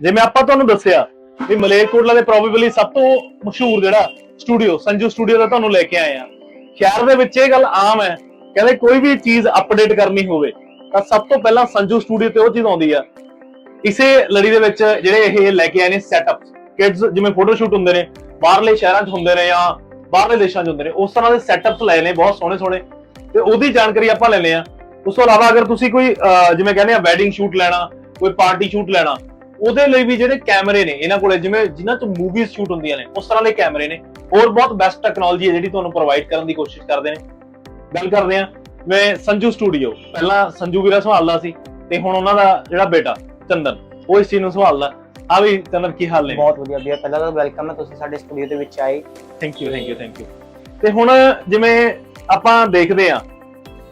ਜਿਵੇਂ ਆਪਾਂ ਤੁਹਾਨੂੰ ਦੱਸਿਆ ਵੀ ਮਲੇਰਕੋਟਲਾ ਦੇ ਪ੍ਰੋਬੇਬਲੀ ਸਭ ਤੋਂ ਮਸ਼ਹੂਰ ਜਿਹੜਾ ਸਟੂਡੀਓ ਸੰਜੂ ਸਟੂਡੀਓ ਦਾ ਤੁਹਾਨੂੰ ਲੈ ਕੇ ਆਏ ਆ ਸ਼ਹਿਰ ਦੇ ਵਿੱਚ ਇਹ ਗੱਲ ਆਮ ਹੈ, ਕਹਿੰਦੇ ਕੋਈ ਵੀ ਚੀਜ਼ ਅਪਡੇਟ ਕਰਨੀ ਹੋਵੇ, ਤਾਂ ਸਭ ਤੋਂ ਪਹਿਲਾਂ ਸੰਜੂ ਸਟੂਡੀਓ ਤੇ ਉਹ ਚੀਜ਼ ਆਉਂਦੀ ਆ। ਇਸੇ ਲੜੀ ਦੇ ਵਿੱਚ ਜਿਹੜੇ ਇਹ ਲੈ ਕੇ ਆਏ ਨੇ ਸੈਟਅਪ ਕਿਡਸ ਜਿਵੇਂ ਫੋਟੋ ਸ਼ੂਟ ਹੁੰਦੇ ਨੇ, ਬਾਹਰਲੇ ਸ਼ਹਿਰਾਂ 'ਚ ਹੁੰਦੇ ਨੇ ਜਾਂ ਬਾਹਰਲੇ ਦੇਸ਼ਾਂ 'ਚ ਹੁੰਦੇ ਨੇ, ਉਸ ਤਰ੍ਹਾਂ ਦੇ ਸੈਟਅਪਸ ਲਏ ਨੇ, ਬਹੁਤ ਸੋਹਣੇ ਸੋਹਣੇ। ਤੇ ਉਹਦੀ ਜਾਣਕਾਰੀ ਆਪਾਂ ਲੈਣੇ ਆ ਉਸ ਤੋਂ ਇਲਾਵਾ ਅਗਰ ਤੁਸੀਂ ਕੋਈ ਜਿਵੇਂ ਕਹਿੰਦੇ ਆ ਵੈਡਿੰਗ ਸ਼ੂਟ ਲੈਣਾ, ਕੋਈ ਪਾਰਟੀ ਸ਼ੂਟ ਲੈਣਾ ਉਹਦੇ ਲਈ ਵੀ ਜਿਹੜੇ ਕੈਮਰੇ ਨੇ ਇਹਨਾਂ ਕੋਲੇ ਜਿਵੇਂ ਜਿਨ੍ਹਾਂ 'ਚ ਮੂਵੀਜ਼ ਸ਼ੂਟ ਹੁੰਦੀਆਂ ਨੇ ਉਸ ਤਰ੍ਹਾਂ ਦੇ ਕੈਮਰੇ ਨੇ। ਹੋਰ ਬਹੁਤ ਬੈਸਟ ਟੈਕਨੋਲੋਜੀ ਹੈ ਜਿਹੜੀ ਤੁਹਾਨੂੰ ਪ੍ਰੋਵਾਈਡ ਕਰਨ ਦੀ ਕੋਸ਼ਿਸ਼ ਕਰਦੇ ਨੇ। ਗੱਲ ਕਰਦੇ ਆ ਮੈਂ ਸੰਜੂ ਸਟੂਡੀਓ ਪਹਿਲਾਂ ਸੰਜੂ ਵੀਰਾ ਸੰਭਾਲਦਾ ਸੀ ਤੇ ਹੁਣ ਉਹਨਾਂ ਦਾ ਜਿਹੜਾ ਬੇਟਾ ਚੰਦਨ ਉਹ ਇਸ ਚੀਜ਼ ਨੂੰ ਸੰਭਾਲਦਾ। ਆ ਵੀ ਚੰਦਨ ਕੀ ਹਾਲ ਨੇ? ਬਹੁਤ ਵਧੀਆ ਵੀਰ ਪਹਿਲਾਂ ਤਾਂ ਵੈਲਕਮ ਹੈ ਤੁਸੀਂ ਸਾਡੇ ਸਟੂਡੀਓ ਦੇ ਵਿੱਚ ਆਏ। Thank you thank you thank you ਤੇ ਹੁਣ ਜਿਵੇਂ ਆਪਾਂ ਦੇਖਦੇ ਆ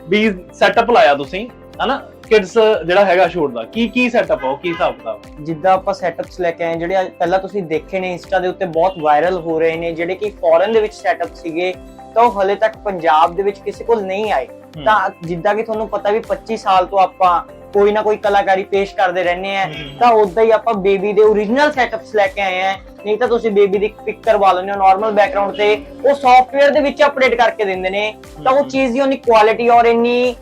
ਵੀ ਸੈਟਅਪ ਲਾਇਆ ਤੁਸੀਂ ਹਨਾ? ਕਿਡਸ ਜਿਹੜਾ ਹੈਗਾ ਸ਼ੂਟ ਦਾ ਕੀ ਕੀ ਸੈਟਅਪ ਆ ਉਹ ਕੀ ਹਿਸਾਬ ਕਿਤਾਬ ਜਿੱਦਾਂ ਆਪਾਂ ਸੈਟਅਪਸ ਲੈ ਕੇ ਆਏ ਜਿਹੜੇ ਅੱਜ ਪਹਿਲਾਂ ਤੁਸੀਂ ਦੇਖੇ ਨੇ ਇੰਸਟਾ ਦੇ ਉੱਤੇ ਬਹੁਤ ਵਾਇਰਲ ਹੋ ਰਹੇ ਨੇ ਜਿਹੜੇ ਕਿ ਫੋਰਨ ਦੇ ਵਿੱਚ ਸੈਟਅਪ ਸੀਗੇ ਤਾਂ ਉਹ ਹਲੇ ਤੱਕ ਪੰਜਾਬ ਦੇ ਵਿੱਚ ਕਿਸੇ ਕੋਲ ਨਹੀਂ ਆਏ। ਤਾਂ ਜਿੱਦਾਂ ਕਿ ਤੁਹਾਨੂੰ ਪਤਾ ਵੀ 25 ਸਾਲ ਤੋਂ ਆਪਾਂ ਕੋਈ ਨਾ ਕੋਈ ਕਲਾਕਾਰੀ ਪੇਸ਼ ਕਰਦੇ ਰਹਿੰਦੇ ਆ। ਤਾਂ ਉਦਾਂ ਹੀ ਆਪਾਂ ਬੇਬੀ ਦੇ origignal ਸੈਟਅਪਸ ਲੈ ਕੇ ਆਏ ਆ ਨਹੀਂ ਤਾਂ ਤੁਸੀਂ ਬੇਬੀ ਦੀ ਪਿਕ ਕਰਵਾ ਲੈਂਦੇ ਹੋ ਨਾਰਮਲ ਬੈਕਗ੍ਰਾਉਂਡ ਤੇ ਉਹ ਸੌਫਟਵੇਅਰ ਦੇ ਵਿੱਚ ਅਪਡੇਟ ਕਰਕੇ ਦਿੰਦੇ ਨੇ ਤਾਂ ਉਹ। ਚੀਜ਼ ਦੀ ਉਹਨੀ ਕੁਆਲਿਟੀ ਔਰ ਇੰਨੀ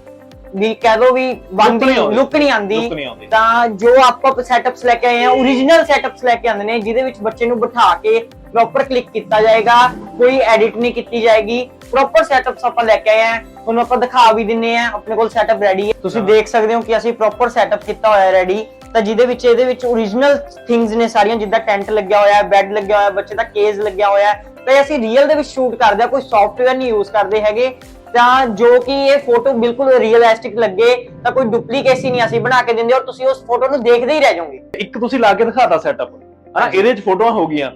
ਵੀ ਕਹਿ ਦੋ ਵੀ ਆਉਂਦੀ। ਲੁੱਕ ਨਹੀਂ ਆਉਂਦੀ। ਤਾਂ ਜੋ ਆਪਾਂ ਸੈਟਅਪਸ ਲੈ ਕੇ ਆਏ ਆ origignal ਸੈਟਅਪਸ ਲੈ ਕੇ ਆਉਂਦੇ ਨੇ ਜਿਹਦੇ ਵਿੱਚ ਬੱਚੇ ਨੂੰ ਬਿਠਾ ਕੇ ਪ੍ਰੋਪਰ ਕਲਿੱਕ ਕੀਤਾ ਜਾਏਗਾ ਕੋਈ ਐਡਿਟ ਨਹੀਂ ਕੀਤੀ ਜਾਏਗੀ। ਪ੍ਰੋਪਰ ਸੈਟਅਪਸ ਆਪਾਂ ਲੈ ਕੇ ਆਏ ਆ। ਤੁਹਾਨੂੰ ਆਪਾਂ ਦਿਖਾ ਵੀ ਦਿੰਨੇ ਆ ਆਪਣੇ ਕੋਲ ਸੈਟਅਪ ਰੈਡੀ ਹੈ ਤੁਸੀਂ। ਦੇਖ ਸਕਦੇ ਹੋ ਕਿ ਅਸੀਂ ਪ੍ਰੋਪਰ ਸੈਟਅਪ ਕੀਤਾ ਹੋਇਆ ਰੈਡੀ ਤਾਂ ਜਿਹਦੇ ਵਿੱਚ ਇਹਦੇ ਵਿੱਚ origignal ਥਿੰਗਸ ਨੇ ਸਾਰੀਆਂ ਜਿੱਦਾਂ ਟੈਂਟ ਲੱਗਿਆ ਹੋਇਆ ਹੈ ਬੈੱਡ ਲੱਗਿਆ ਹੋਇਆ ਬੱਚੇ ਦਾ ਕੇਜ ਲੱਗਿਆ ਹੋਇਆ। ਹੈ ਤਾਂ ਅਸੀਂ ਰੀਅਲ ਦੇ ਵਿੱਚ ਸ਼ੂਟ ਕਰਦੇ ਆ ਕੋਈ ਸੌਫਟਵੇਅਰ ਨਹੀਂ ਯੂਜ਼ ਕਰਦੇ ਹੈਗੇ। ਤਾਂ ਜੋ ਕਿ ਇਹ ਫੋਟੋ ਬਿਲਕੁਲ ਰੀਅਲਿਸਟਿਕ ਲੱਗੇ ਤਾਂ ਕੋਈ ਡੁਪਲੀਕੇਸੀ ਨਹੀਂ ਅਸੀਂ ਬਣਾ ਕੇ ਦਿੰਦੇ ਔਰ ਤੁਸੀਂ ਉਸ ਫੋਟੋ ਨੂੰ ਦੇਖਦੇ ਹੀ ਰਹਿ ਜਾਓਗੇ। ਇੱਕ ਤੁਸੀਂ ਲਾ ਕੇ ਦਿਖਾਤਾ ਸੈਟਅਪ ਹਨਾ। ਇਹਦੇ ਵਿੱਚ ਫੋਟੋਆਂ ਹੋ ਗਈਆਂ।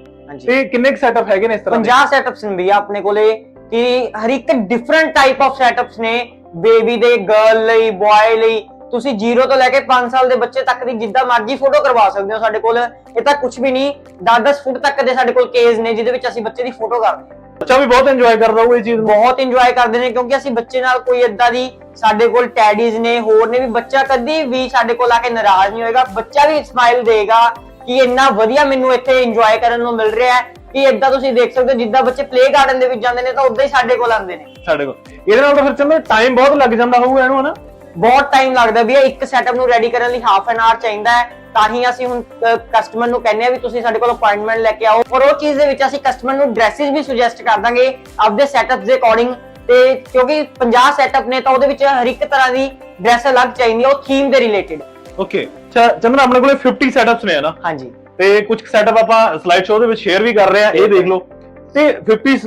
ਤੇ ਕਿੰਨੇ ਸੈਟਅਪ ਹੈਗੇ ਨੇ ਇਸ ਤਰ੍ਹਾਂ ਦੇ? 50 ਸੈਟਅਪਸ ਨੇ ਭਈਆ ਆਪਣੇ ਕੋਲੇ ਕਿ ਹਰ ਇੱਕ ਡਿਫਰੈਂਟ ਟਾਈਪ ਆਫ ਸੈਟਅਪਸ ਨੇ। ਬੇਬੀ ਦੇ ਗਰਲ ਲਈ ਬॉय ਲਈ। ਤੁਸੀਂ 0 ਤੋਂ ਲੈ ਕੇ 5 ਸਾਲ ਦੇ ਬੱਚੇ ਤੱਕ ਦੀ ਜਿੱਦਾਂ ਮਰਜ਼ੀ ਫੋਟੋ ਕਰਵਾ ਸਕਦੇ ਹੋ ਸਾਡੇ ਕੋਲ। ਇਹ ਤਾਂ ਕੁਝ ਵੀ ਨਹੀਂ 10-10 ਫੁੱਟ ਤੱਕ ਦੇ ਸਾਡੇ ਕੋਲ ਕੇਸ ਨੇ ਜਿਹਦੇ ਵਿੱਚ ਅਸੀਂ ਬੱਚੇ ਦੀ ਫੋਟੋ ਕਰਦੇ ਹਾਂ। ਬੱਚਾ ਵੀ ਬਹੁਤ ਇੰਜੋਏ ਕਰਦਾ ਉਹ ਇਹ ਚੀਜ਼ ਨੂੰ। ਬਹੁਤ ਇੰਜੋਏ ਕਰਦੇ ਨੇ ਕਿਉਂਕਿ ਅਸੀਂ ਬੱਚੇ ਨਾਲ ਕੋਈ ਏਦਾਂ ਦੀ ਸਾਡੇ ਕੋਲ ਟੈਡੀਜ਼ ਨੇ ਹੋਰ ਨੇ ਵੀ ਬੱਚਾ ਕਦੀ ਵੀ ਸਾਡੇ ਕੋਲ ਆ ਕੇ ਨਾਰਾਜ਼ ਨਹੀਂ ਹੋਏਗਾ। ਬੱਚਾ ਵੀ ਸਮਾਈਲ ਦੇਗਾ ਕਿ ਇੰਨਾ ਵਧੀਆ ਮੈਨੂੰ ਇੱਥੇ ਇੰਜੋਏ ਕਰਨ ਨੂੰ ਮਿਲ ਰਿਹਾ ਹੈ ਕਿ ਏਦਾਂ ਤੁਸੀਂ ਦੇਖ ਸਕਦੇ ਹੋ ਜਿੱਦਾਂ ਬੱਚੇ ਪਲੇ ਗਾਰਡਨ ਦੇ ਵਿੱਚ ਜਾਂਦੇ ਨੇ ਤਾਂ ਉਦਾਂ ਹੀ ਸਾਡੇ ਕੋਲ ਆਉਂਦੇ ਨੇ। ਸਾਡੇ ਕੋਲ। ਇਹਦੇ ਨਾਲ ਤਾਂ ਫਿਰ ਚੰਦਰ ਟਾਈਮ ਬਹੁਤ ਲੱਗ ਜਾਂਦਾ ਹੋਊਗਾ ਇਹਨੂੰ ਹਨਾ? ਬਹੁਤ ਟਾਈਮ ਲੱਗਦਾ ਵੀ ਇਹ ਇੱਕ ਸੈਟਅਪ ਨੂੰ ਰੈਡੀ ਕਰਨ ਲਈ ਹਾਫ ਐਨ ਆਵਰ ਚਾਹੀਦਾ ਹੈ। ਤਾਂ ਹੀ ਅਸੀਂ ਹੁਣ ਕਸਟਮਰ ਨੂੰ ਕਹਿੰਦੇ ਆ ਵੀ ਤੁਸੀਂ ਸਾਡੇ ਕੋਲ ਅਪਾਇੰਟਮੈਂਟ ਲੈ ਕੇ ਆਓ। ਔਰ ਉਹ ਚੀਜ਼ ਦੇ ਵਿੱਚ ਅਸੀਂ ਕਸਟਮਰ ਨੂੰ ਡਰੈਸਸ ਵੀ ਸੁਜੈਸਟ ਕਰ ਦਾਂਗੇ ਆਪਦੇ ਸੈਟਅਪਸ ਦੇ ਅਕੋਰਡਿੰਗ ਤੇ ਕਿਉਂਕਿ 50 ਸੈਟਅਪ ਨੇ ਤਾਂ ਉਹਦੇ ਵਿੱਚ ਹਰ ਇੱਕ ਤਰ੍ਹਾਂ ਦੀ ਡਰੈਸ ਅਲੱਗ ਚਾਹੀਦੀ ਹੈ ਉਹ ਥੀਮ ਦੇ ਰਿਲੇਟਡ ਓਕੇ ਚੰਦਰ ਆਪਣੇ ਕੋਲੇ 50 ਸੈਟਅਪਸ ਨੇ ਹਨਾ ਹਾਂਜੀ। ਤੇ ਕੁਝ ਸੈਟਅਪ ਆਪਾਂ ਸਲਾਈਡ ਸ਼ੋਅ ਦੇ ਵਿੱਚ ਸ਼ੇਅਰ ਵੀ ਕਰ ਰਹੇ ਆ ਇਹ ਦੇਖ ਲਓ। ਤੇ 50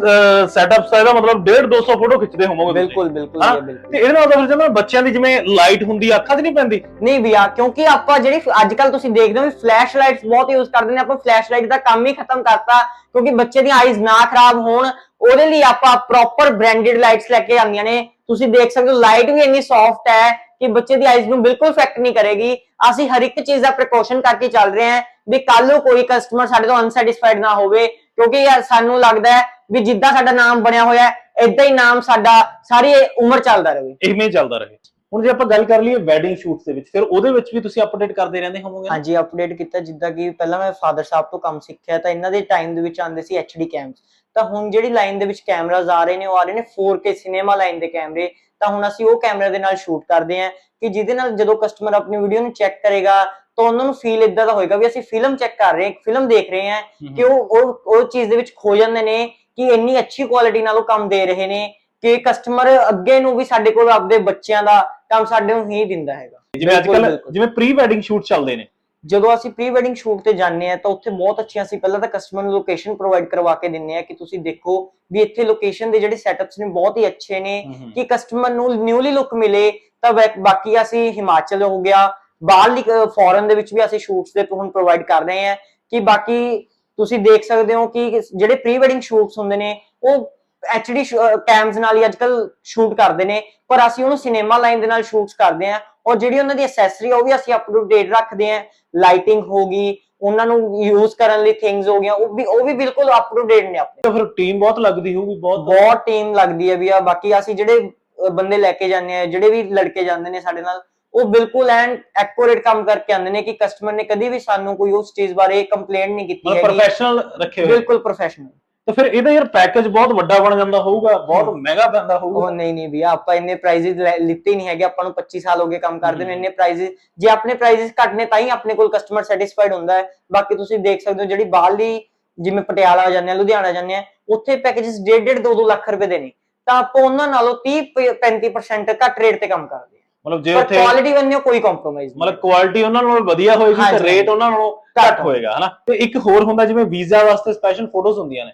ਸੈਟਅਪਸ ਦਾ ਇਹਦਾ ਮਤਲਬ 1.5 200 ਫੋਟੋ ਖਿੱਚਦੇ ਹੋਵੋਗੇ। ਬਿਲਕੁਲ ਬਿਲਕੁਲ ਹਾਂ, ਤੇ ਇਹਦੇ ਨਾਲ ਤਾਂ ਫਿਰ ਚੰਦਰ ਬੱਚਿਆਂ ਦੀ ਜਿਵੇਂ ਲਾਈਟ ਹੁੰਦੀ ਆ ਅੱਖਾਂ 'ਚ ਨਹੀਂ ਪੈਂਦੀ? ਨਹੀਂ ਭਈਆ ਕਿਉਂਕਿ ਆਪਾਂ ਜਿਹੜੀ ਅੱਜ ਕੱਲ ਤੁਸੀਂ ਦੇਖਦੇ ਹੋ ਫਲੈਸ਼ ਲਾਈਟਸ ਬਹੁਤ ਯੂਜ਼ ਕਰਦੇ ਨੇ ਆਪਾਂ ਫਲੈਸ਼ ਲਾਈਟ ਦਾ ਕੰਮ ਹੀ ਖਤਮ ਕਰਤਾ ਕਿਉਂਕਿ ਬੱਚੇ ਦੀਆਂ ਆਈਜ਼ ਨਾ ਖਰਾਬ ਹੋਣ ਉਹਦੇ ਲਈ ਆਪਾਂ ਪ੍ਰੋਪਰ ਬ੍ਰਾਂਡਡ ਲਾਈਟਸ ਲੈ ਕੇ ਆਉਂਦੀਆਂ ਨੇ। ਤੁਸੀਂ ਦੇਖ ਸਕਦੇ ਹੋ ਲਾਈਟ ਵੀ ਇੰਨੀ ਸੌਫਟ ਹੈ ਕਿ ਬੱਚੇ ਦੀ ਆਈਜ਼ ਨੂੰ ਬਿਲਕੁਲ ਇਫੈਕਟ ਨਹੀਂ ਕਰੇਗੀ। ਅਸੀਂ ਹਰ ਇੱਕ ਚੀਜ਼ ਦਾ ਪ੍ਰੀਕਾਸ਼ਨ ਕਰਕੇ ਚੱਲ ਰਹੇ ਹਾਂ ਵੀ ਕੱਲ ਨੂੰ ਕੋਈ ਕਸਟਮਰ ਸਾਡੇ ਤੋਂ ਅਨਸੈਟੀਸਫਾਈਡ ਨਾ ਹੋਵੇ। ਕਿਉਂਕਿ ਯਾਰ ਸਾਨੂੰ ਲੱਗਦਾ ਹੈ ਵੀ ਜਿੱਦਾਂ ਸਾਡਾ ਨਾਮ ਬਣਿਆ ਹੋਇਆ ਹੈ ਇਦਾਂ ਹੀ ਨਾਮ ਸਾਡਾ ਸਾਰੀ ਉਮਰ ਚੱਲਦਾ ਰਹੇ। ਇਵੇਂ ਹੀ ਚੱਲਦਾ ਰਹੇ। ਹੁਣ ਜੇ ਆਪਾਂ ਗੱਲ ਕਰ ਲਈਏ ਵੈਡਿੰਗ ਸ਼ੂਟਸ ਦੇ ਵਿੱਚ ਫਿਰ ਉਹਦੇ ਵਿੱਚ ਵੀ ਤੁਸੀਂ ਅਪਡੇਟ ਕਰਦੇ ਰਹਿੰਦੇ ਹੋਵੋਗੇ? ਨਾ? ਹਾਂਜੀ ਅਪਡੇਟ ਕੀਤਾ ਜਿੱਦਾਂ ਕਿ ਪਹਿਲਾਂ ਮੈਂ ਫਾਦਰ ਸਾਹਿਬ ਤੋਂ ਕੰਮ ਸਿੱਖਿਆ ਤਾਂ ਇਹਨਾਂ ਦੇ ਟਾਈਮ ਦੇ ਵਿੱਚ ਆਉਂਦੇ ਸੀ HD ਕੈਮਸ ਤਾਂ ਹੁਣ ਜਿਹੜੀ ਲਾਈਨ ਦੇ ਵਿੱਚ ਕੈਮਰਾਜ਼ ਆ ਰਹੇ ਨੇ ਉਹ ਆ ਰਹੇ ਨੇ 4K ਸਿਨੇਮਾ ਲਾਈਨ ਦੇ ਕੈਮਰੇ ਤਾਂ ਹੁਣ ਅਸੀਂ ਉਹ ਕੈਮਰੇ ਦੇ ਨਾਲ ਸ਼ੂਟ ਕਰਦੇ ਹਾਂ ਕਿ ਜਿਹਦੇ ਨਾਲ ਜਦੋਂ ਕਸਟਮਰ ਆਪਣੀ ਵੀਡੀਓ ਨੂੰ ਚੈੱਕ ਕਰੇਗਾ ਤਾਂ ਉਹਨਾਂ ਨੂੰ ਫੀਲ ਇਦਾਂ ਦਾ ਹੋਏਗਾ ਵੀ ਅਸੀਂ ਫਿਲਮ ਚੈੱਕ ਕਰ ਰਹੇ ਹਾਂ ਇੱਕ ਫਿਲਮ ਦੇਖ ਰਹੇ ਹਾਂ ਕਿ ਉਹ ਉਹ ਉਹ ਚੀਜ਼ ਦੇ ਵਿੱਚ ਖੋ ਜਾਂਦੇ ਨੇ ਕਿ ਇੰਨੀ ਅੱਛੀ ਕੁਆਲਿਟੀ ਨਾਲ ਉਹ ਕੰਮ ਦੇ ਰਹੇ ਨੇ ਕਿ ਕਸਟਮਰ ਅੱਗੇ ਨੂੰ ਵੀ ਸਾਡੇ ਕੋਲ ਆਪਦੇ ਬੱਚਿਆਂ ਦਾ ਕੰਮ ਸਾਡੇ ਨੂੰ ਹੀ ਦਿੰਦਾ ਹੈਗਾ। ਜਿਵੇਂ ਅੱਜ ਕੱਲ। ਜਿਵੇਂ ਪ੍ਰੀ ਵੈਡਿੰਗ ਸ਼ੂਟ ਚੱਲਦੇ ਨੇ। ਜਦੋਂ ਅਸੀਂ ਪ੍ਰੀ ਵੈਡਿੰਗ ਸ਼ੂਟ ਤੇ ਜਾਂਦੇ ਆ ਤਾਂ ਉੱਥੇ ਬਹੁਤ ਅੱਛੀਆਂ ਅਸੀਂ ਪਹਿਲਾਂ ਤਾਂ ਕਸਟਮਰ ਨੂੰ ਲੋਕੇਸ਼ਨ ਪ੍ਰੋਵਾਈਡ ਕਰਵਾ ਕੇ ਦਿੰਨੇ ਆ ਕਿ ਤੁਸੀਂ ਦੇਖੋ ਵੀ ਇੱਥੇ ਲੋਕੇਸ਼ਨ ਦੇ ਜਿਹੜੇ ਸੈਟਅਪਸ ਨੇ ਬਹੁਤ ਹੀ ਅੱਛੇ ਨੇ ਕਿ ਕਸਟਮਰ ਨੂੰ ਨਿਊਲੀ ਲੁੱਕ ਮਿਲੇ ਤਾਂ ਬਾਕੀ ਅਸੀਂ ਹਿਮਾਚਲ ਹੋ ਗਿਆ ਬਾਹਰਲੀ ਫੋਰਨ ਦੇ ਵਿੱਚ ਵੀ ਅਸੀਂ ਸ਼ੂਟਸ ਦੇ ਹੁਣ ਪ੍ਰੋਵਾਈਡ ਕਰ ਰਹੇ ਹਾਂ ਕਿ ਬਾਕੀ ਤੁਸੀਂ ਦੇਖ ਸਕਦੇ ਹੋ ਕਿ ਜਿਹੜੇ ਪ੍ਰੀ ਵੈਡਿੰਗ ਸ਼ੂਟਸ ਹੁੰਦੇ ਨੇ ਉਹ ਐਚਡੀ ਕੈਮਸ ਨਾਲ ਹੀ ਅੱਜਕੱਲ ਸ਼ੂਟ ਕਰਦੇ ਨੇ ਪਰ ਅਸੀਂ ਉਹਨੂੰ ਸਿਨੇਮਾ ਲਾਈਨ ਦੇ ਨਾਲ ਸ਼ੂਟਸ ਕਰਦੇ ਹਾਂ ਔਰ ਜਿਹੜੀ ਉਹਨਾਂ ਦੀ ਐਕਸੈਸਰੀ ਉਹ ਵੀ ਅਸੀਂ ਅਪ ਟੂ ਡੇਟ ਰੱਖਦੇ ਹਾਂ। ਲਾਈਟਿੰਗ ਹੋਗੀ ਉਹਨਾਂ ਨੂੰ ਯੂਜ਼ ਕਰਨ ਲਈ ਥਿੰਗਸ ਹੋ ਗਈਆਂ ਉਹ ਵੀ ਉਹ ਵੀ ਬਿਲਕੁਲ ਅਪ ਟੂ ਡੇਟ ਨੇ ਆਪਣੇ। ਤਾਂ ਫਿਰ ਟੀਮ ਬਹੁਤ ਲੱਗਦੀ ਹੋਊਗੀ ਬਹੁਤ ਬਹੁਤ ਟੀਮ ਲੱਗਦੀ ਹੈ ਵੀ ਆ ਬਾਕੀ ਅਸੀਂ ਜਿਹੜੇ ਬੰਦੇ ਲੈ ਕੇ ਜਾਂਦੇ ਆ ਜਿਹੜੇ ਵੀ ਲੜਕੇ ਜਾਂਦੇ ਨੇ ਸਾਡੇ ਨਾਲ ਉਹ ਬਿਲਕੁਲ ਐਂਡ ਐਕੂਰੇਟ ਕੰਮ ਕਰਕੇ ਆਉਂਦੇ ਨੇ ਕਿ ਕਸਟਮਰ ਨੇ ਕਦੀ ਵੀ ਸਾਨੂੰ ਕੋਈ ਉਸ ਚੀਜ਼ ਬਾਰੇ ਕੰਪਲੇਂਟ ਨਹੀਂ ਕੀਤੀ ਹੈਗੀ। ਪ੍ਰੋਫੈਸ਼ਨਲ ਰੱਖੇ ਹੋਏ। ਬਿਲਕੁਲ ਪ੍ਰੋਫੈਸ਼ਨਲ ਤੇ ਫਿਰ ਇਹਦਾ ਯਾਰ ਪੈਕੇਜ ਬਹੁਤ ਵੱਡਾ ਬਣ ਜਾਂਦਾ ਹੋਊਗਾ ਬਹੁਤ ਮਹਿੰਗਾ ਪੈਂਦਾ ਉਹ ਹੋਊਗਾ ਨਹੀਂ ਨਹੀਂ ਭਈਆ ਆਪਾਂ ਇੰਨੇ ਪ੍ਰਾਈਜ਼ਸ ਲਿੱਤੇ ਹੀ ਨਹੀਂ ਹੈਗੇ ਆਪਾਂ ਨੂੰ 25 ਸਾਲ ਹੋ ਗਏ ਕੰਮ ਕਰਦੇ ਨੂੰ। ਇੰਨੇ ਪ੍ਰਾਈਜ਼ਸ ਜੇ ਆਪਣੇ ਪ੍ਰਾਈਜ਼ਸ ਘੱਟ ਨੇ ਤਾਂ ਹੀ ਆਪਣੇ ਕੋਲ ਕਸਟਮਰ ਸੈਟੀਸਫਾਈਡ ਹੁੰਦਾ ਹੈ। ਬਾਕੀ ਤੁਸੀਂ ਦੇਖ ਸਕਦੇ ਹੋ ਜਿਹੜੀ ਬਾਹਰਲੀ ਜਿਵੇਂ ਪਟਿਆਲਾ ਜਾਂਦੇ ਆ ਲੁਧਿਆਣਾ ਜਾਂਦੇ ਆ ਉੱਥੇ ਪੈਕੇजेस 1.5 2 2 ਲੱਖ ਰੁਪਏ ਦੇ ਨੇ। ਤਾਂ ਆਪਾਂ ਉਹਨਾਂ ਨਾਲੋਂ 30 35% ਘੱਟ ਰੇਟ ਤੇ ਕੰਮ ਕਰਦੇ। ਹਾਂ ਮਤਲਬ ਜੇ ਉੱਥੇ ਕੁਆਲਿਟੀ ਬੰਨਿਓ ਕੋਈ ਕੰਪਰੋਮਾਈਜ਼ ਨਹੀਂ ਮਤਲਬ ਕੁਆਲਿਟੀ ਉਹਨਾਂ ਨਾਲੋਂ ਵਧੀਆ ਹੋਏਗੀ ਤੇ। ਰੇਟ ਉਹਨਾਂ ਨਾਲੋਂ ਘੱਟ ਹੋਏਗਾ। ਹਨਾ? ਤੇ ਇੱਕ ਹੋਰ ਹੁੰਦਾ ਜਿਵੇਂ ਵੀਜ਼ਾ ਵਾਸਤੇ ਸਪੈਸ਼ਲ ਫੋਟੋਜ਼ ਹੁੰਦੀਆਂ ਨੇ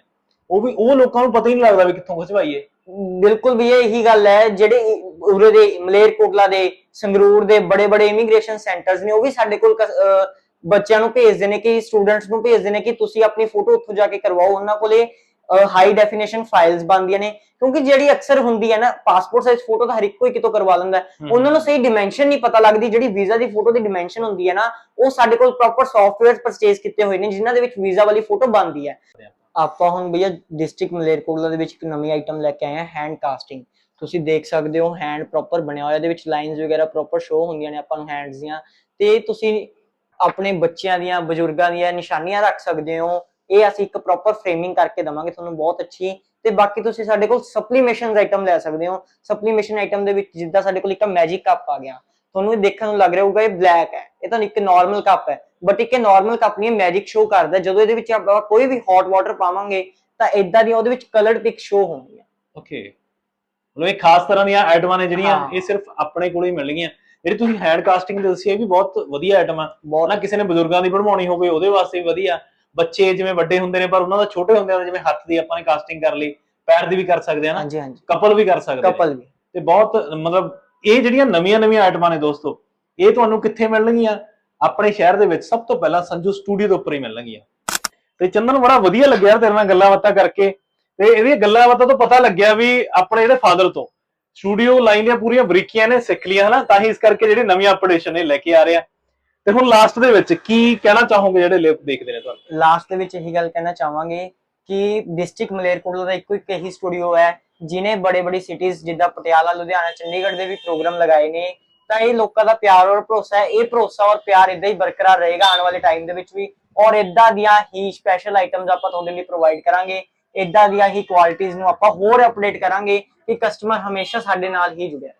ਉਹ ਵੀ ਉਹ ਲੋਕਾਂ ਨੂੰ ਪਤਾ ਹੀ ਨਹੀਂ ਲੱਗਦਾ ਵੀ ਕਿੱਥੋਂ ਖਿਚਵਾਈਏ। ਬਿਲਕੁਲ ਵੀ ਇਹ ਗੱਲ ਹੈ ਜਿਹੜੇ ਉਰੇ ਦੇ ਮਲੇਰਕੋਟਲਾ ਦੇ ਸੰਗਰੂਰ ਦੇ ਬੜੇ ਬੜੇ ਇਮੀਗ੍ਰੇਸ਼ਨ ਸੈਂਟਰਸ ਨੇ ਉਹ ਵੀ ਸਾਡੇ ਕੋਲ ਬੱਚਿਆਂ ਨੂੰ ਭੇਜਦੇ ਨੇ ਕਿ ਸਟੂਡੈਂਟਸ ਨੂੰ ਭੇਜਦੇ ਨੇ ਕਿ ਤੁਸੀਂ ਆਪਣੀ ਫੋਟੋ ਉੱਥੋਂ ਜਾ ਕੇ ਕਰਵਾਓ। ਉਹਨਾਂ ਕੋਲੇ ਹਾਈ ਡੈਫੀਨੇਸ਼ਨ ਫਾਈਲਸ ਬਣਦੀਆਂ ਨੇ ਕਿਉਂਕਿ ਜਿਹੜੀ ਅਕਸਰ ਹੁੰਦੀ ਹੈ ਨਾ ਪਾਸਪੋਰਟ ਸਾਈਜ਼ ਫੋਟੋ ਤਾਂ ਹਰ ਇੱਕ ਕੋਈ ਕਿਤੋਂ ਕਰਵਾ ਲੈਂਦਾ। ਉਹਨਾਂ ਨੂੰ ਸਹੀ ਡਿਮੈਂਸ਼ਨ ਨਹੀਂ ਪਤਾ ਲੱਗਦੀ ਜਿਹੜੀ ਵੀਜ਼ਾ ਦੀ ਫੋਟੋ ਦੀ ਡਿਮੈਂਸ਼ਨ ਹੁੰਦੀ ਹੈ ਨਾ ਉਹ ਸਾਡੇ ਕੋਲ ਪ੍ਰੋਪਰ ਸੌਫਟਵੇਅਰ ਪਰਚੇਸ ਕੀਤੇ ਹੋਏ ਨੇ ਜਿਨ੍ਹਾਂ ਦੇ ਵਿੱਚ ਵੀਜ਼ਾ ਵਾਲੀ ਫੋਟੋ ਬਣਦੀ ਹੈ। ਆਪਾਂ ਹੁਣ ਭਈਆ ਡਿਸਟ੍ਰਿਕਟ ਮਲੇਰਕੋਟਲਾ ਦੇ ਵਿੱਚ ਇੱਕ ਨਵੀਂ ਆਈਟਮ ਲੈ ਕੇ ਆਏ ਹਾਂ ਹੈਂਡ ਕਾਸਟਿੰਗ ਤੁਸੀਂ ਦੇਖ ਸਕਦੇ ਹੋ ਹੈਂਡ ਪ੍ਰੋਪਰ ਬਣਿਆ ਹੋਇਆ ਇਹਦੇ ਵਿੱਚ ਲਾਈਨਸ ਵਗੈਰਾ ਪ੍ਰੋਪਰ ਸ਼ੋ ਹੁੰਦੀਆਂ ਨੇ ਆਪਾਂ ਨੂੰ ਹੈਂਡਸ ਦੀਆਂ। ਤੇ ਤੁਸੀਂ ਆਪਣੇ ਬੱਚਿਆਂ ਦੀਆਂ ਬਜ਼ੁਰਗਾਂ ਦੀਆਂ ਨਿਸ਼ਾਨੀਆਂ ਰੱਖ ਸਕਦੇ ਹੋ। ਇਹ ਅਸੀਂ ਇੱਕ ਪ੍ਰੋਪਰ ਫਰੇਮਿੰਗ ਕਰਕੇ ਦਵਾਂਗੇ ਤੁਹਾਨੂੰ ਬਹੁਤ ਅੱਛੀ। ਤੇ ਬਾਕੀ ਤੁਸੀਂ ਸਾਡੇ ਕੋਲ ਸਪਲੀਮੇਸ਼ਨ ਆਈਟਮ ਲੈ ਸਕਦੇ ਹੋ। ਸਪਲੀਮੇਸ਼ਨ ਆਈਟਮ ਦੇ ਵਿੱਚ ਜਿੱਦਾਂ ਸਾਡੇ ਕੋਲ ਇੱਕ ਮੈਜਿਕ ਕੱਪ ਆ ਗਿਆ। ਤੁਹਾਨੂੰ ਇਹ ਦੇਖਣ ਨੂੰ ਲੱਗ ਰਿਹਾ ਹੋਊਗਾ ਇਹ ਬਲੈਕ ਹੈ। ਇਹ ਤਾਂ ਇੱਕ ਨਾਰਮਲ ਕੱਪ ਹੈ। ਬਟ ਇੱਕ ਨਾਰਮਲ ਕੱਪ ਨਹੀਂ ਮੈਜਿਕ ਸ਼ੋ ਕਰਦਾ ਹੈ। ਜਦੋਂ ਇਹਦੇ ਵਿੱਚ ਆਪਾਂ ਕੋਈ ਵੀ ਹੌਟ ਵਾਟਰ ਪਾਵਾਂਗੇ ਤਾਂ ਇਦਾਂ ਦੀਆਂ ਉਹਦੇ ਵਿੱਚ ਕਲਰਡ ਪਿਕ ਸ਼ੋ ਹੋਣਗੀਆਂ ਓਕੇ ਮਤਲਬ ਇਹ ਖਾਸ ਤਰ੍ਹਾਂ ਦੀਆਂ ਆਈਟਮਾਂ ਨੇ ਜਿਹੜੀਆਂ ਹਾਂ। ਇਹ ਸਿਰਫ ਆਪਣੇ ਕੋਲ ਹੀ ਮਿਲਣਗੀਆਂ। ਜਿਹੜੀ ਤੁਸੀਂ ਹੈਂਡ ਕਾਸਟਿੰਗ ਦੱਸੀ ਇਹ ਵੀ ਬਹੁਤ ਵਧੀਆ ਆਈਟਮ ਆ। ਬਹੁਤ। ਨਾ ਕਿਸੇ ਨੇ ਬਜ਼ੁਰਗਾਂ ਦੀ ਬਣਵਾਉਣੀ ਹੋਵੇ ਉਹਦੇ ਵਾਸਤੇ ਵੀ ਵਧੀਆ। ਬੱਚੇ ਜਿਵੇਂ ਵੱਡੇ ਹੁੰਦੇ ਨੇ ਪਰ ਉਹਨਾਂ ਦਾ ਛੋਟੇ ਹੁੰਦੇ ਆ ਜਿਵੇਂ ਹੱਥ ਦੀ ਆਪਾਂ ਨੇ ਕਾਸਟਿੰਗ ਕਰ ਲਈ ਪੈਰ ਦੀ ਵੀ ਕਰ ਸਕਦੇ ਆ ਨਾ ਹਾਂਜੀ ਹਾਂਜੀ। ਕਪਲ ਵੀ ਕਰ ਸਕਦੇ ਨੇ। ਕਪਲ ਵੀ। ਤੇ ਬਹੁਤ ਮਤਲਬ ਇਹ ਜਿਹੜੀਆਂ ਨਵੀਆਂ-ਨਵੀਆਂ ਆਈਟਮਾਂ ਨੇ ਦੋਸਤੋ ਇਹ ਤੁਹਾਨੂੰ ਕਿੱਥੇ ਮਿਲਣਗੀਆਂ? ਆਪਣੇ ਸ਼ਹਿਰ ਦੇ ਵਿੱਚ ਸਭ ਤੋਂ ਪਹਿਲਾਂ ਸੰਜੂ ਸਟੂਡੀਓ ਦੇ ਉੱਪਰ ਹੀ ਮਿਲਣਗੀਆਂ। ਤੇ ਚੰਦਨ ਬੜਾ ਵਧੀਆ ਲੱਗਿਆ ਤੇਰੇ ਨਾਲ ਗੱਲਾਂ ਬਾਤਾਂ ਕਰਕੇ। ਤੇ ਇਹਦੀਆਂ ਗੱਲਾਂ ਬਾਤਾਂ ਤੋਂ ਪਤਾ ਲੱਗਿਆ ਵੀ ਆਪਣੇ ਜਿਹੜੇ ਫਾਦਰ ਤੋਂ ਸਟੂਡੀਓ ਲਾਈਨ ਦੀਆਂ ਪੂਰੀਆਂ ਬਰੀਕੀਆਂ ਨੇ ਸਿੱਖ ਲਿਆ ਹਨਾ ਤਾਂ ਹੀ ਇਸ ਕਰਕੇ ਜਿਹੜੀ ਨਵੀਂ ਅਪਡੇਸ਼ਨ ਇਹ ਲੈ ਕੇ ਆ ਰਿਹਾ ਤੇ ਹੁਣ ਲਾਸਟ ਦੇ ਵਿੱਚ ਕੀ ਕਹਿਣਾ ਚਾਹੋਗੇ ਜਿਹੜੇ ਦੇਖਦੇ ਨੇ ਤੁਹਾਨੂੰ? ਲਾਸਟ ਦੇ ਵਿੱਚ ਇਹੀ ਗੱਲ ਕਹਿਣਾ ਚਾਹਾਂਗੇ ਕਿ ਡਿਸਟ੍ਰਿਕਟ ਮਲੇਰਕੋਟਲਾ ਦਾ ਇੱਕੋ ਇੱਕ ਇਹੀ ਸਟੂਡੀਓ ਹੈ ਜਿਨੇ ਬੜੇ ਬੜੀ ਸਿਟੀਜ਼ ਜਿੱਦਾਂ ਪਟਿਆਲਾ ਲੁਧਿਆਣਾ ਚੰਡੀਗੜ੍ਹ ਦੇ ਵੀ ਪ੍ਰੋਗਰਾਮ ਲਗਾਏ ਨੇ। ਤਾਂ ਇਹ ਲੋਕਾਂ ਦਾ ਪਿਆਰ ਔਰ ਭਰੋਸਾ ਹੈ। ਇਹ ਭਰੋਸਾ ਔਰ ਪਿਆਰ ਇਦਾਂ ਹੀ ਬਰਕਰਾਰ ਰਹੇਗਾ ਆਉਣ ਵਾਲੇ ਟਾਈਮ ਦੇ ਵਿੱਚ ਵੀ। ਔਰ ਇਦਾਂ ਦੀਆਂ ਹੀ ਸਪੈਸ਼ਲ ਆਈਟਮਸ ਆਪਾਂ ਤੁਹਾਡੇ ਲਈ ਪ੍ਰੋਵਾਈਡ ਕਰਾਂਗੇ। ਇਦਾਂ ਦੀਆਂ ਹੀ ਕੁਆਲਿਟੀਆਂ ਨੂੰ ਆਪਾਂ ਹੋਰ ਅਪਡੇਟ ਕਰਾਂਗੇ ਕਿ ਕਸਟਮਰ ਹਮੇਸ਼ਾ ਸਾਡੇ ਨਾਲ ਹੀ ਜੁੜਿਆ ਰਹੇ।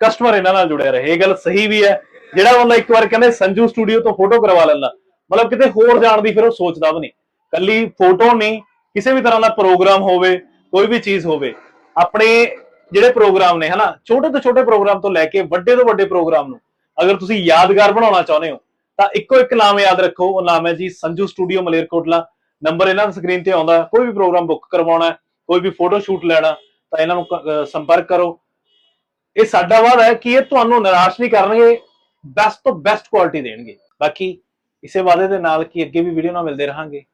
ਕਸਟਮਰ ਇਹਨਾਂ ਨਾਲ ਜੁੜਿਆ ਰਹੇ। ਇਹ ਗੱਲ ਸਹੀ ਵੀ ਹੈ। ਜਿਹੜਾ ਉਹਨਾਂ ਇੱਕ ਵਾਰ ਕਹਿੰਦੇ ਸੰਜੂ ਸਟੂਡੀਓ ਤੋਂ ਫੋਟੋ ਕਰਵਾ ਲੈਂਦਾ, ਮਤਲਬ ਕਿਤੇ ਹੋਰ ਜਾਣ ਦੀ ਫਿਰ ਉਹ ਸੋਚਦਾ ਵੀ ਨਹੀਂ। ਕੱਲੀ ਫੋਟੋ ਨਹੀਂ, ਕਿਸੇ ਵੀ ਤਰ੍ਹਾਂ ਦਾ ਪ੍ਰੋਗਰਾਮ ਹੋਵੇ, ਕੋਈ ਵੀ ਚੀਜ਼ ਹੋਵੇ, ਆਪਣੇ ਜਿਹੜੇ ਪ੍ਰੋਗਰਾਮ ਨੇ, ਹਨਾ, ਛੋਟੇ ਤੋਂ ਛੋਟੇ ਪ੍ਰੋਗਰਾਮ ਤੋਂ ਲੈ ਕੇ ਵੱਡੇ ਤੋਂ ਵੱਡੇ ਪ੍ਰੋਗਰਾਮ ਨੂੰ, ਅਗਰ ਤੁਸੀਂ ਯਾਦਗਾਰ ਬਣਾਉਣਾ ਚਾਹੁੰਦੇ ਹੋ, ਤਾਂ ਇੱਕੋ ਇੱਕ ਨਾਮ ਯਾਦ ਰੱਖੋ, ਉਹ ਨਾਮ ਹੈ ਜੀ ਸੰਜੂ ਸਟੂਡੀਓ ਮਲੇਰਕੋਟਲਾ। ਨੰਬਰ ਇਹਨਾਂ ਦੀ ਸਕਰੀਨ ਤੇ ਆਉਂਦਾ, ਕੋਈ ਵੀ ਪ੍ਰੋਗਰਾਮ ਬੁੱਕ ਕਰਵਾਉਣਾ, ਕੋਈ ਵੀ ਫੋਟੋ ਸ਼ੂਟ ਲੈਣਾ, ਤਾਂ ਇਹਨਾਂ ਨੂੰ ਸੰਪਰਕ ਕਰੋ। ਇਹ ਸਾਡਾ ਵਾਅਦਾ ਹੈ ਕਿ ਇਹ ਤੁਹਾਨੂੰ ਨਿਰਾਸ਼ ਨਹੀਂ ਕਰਨਗੇ ਬੈਸਟ ਤੋਂ ਬੈਸਟ ਕੁਆਲਿਟੀ ਦੇਣਗੇ। ਬਾਕੀ ਇਸੇ ਵਾਅਦੇ ਦੇ ਨਾਲ ਕਿ ਅੱਗੇ ਵੀ ਵੀਡੀਓ ਨਾਲ ਮਿਲਦੇ ਰਹਾਂਗੇ।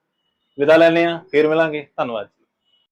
ਵਿਦਾ ਲੈਂਦੇ ਆ ਫੇਰ ਮਿਲਾਂਗੇ। ਧੰਨਵਾਦ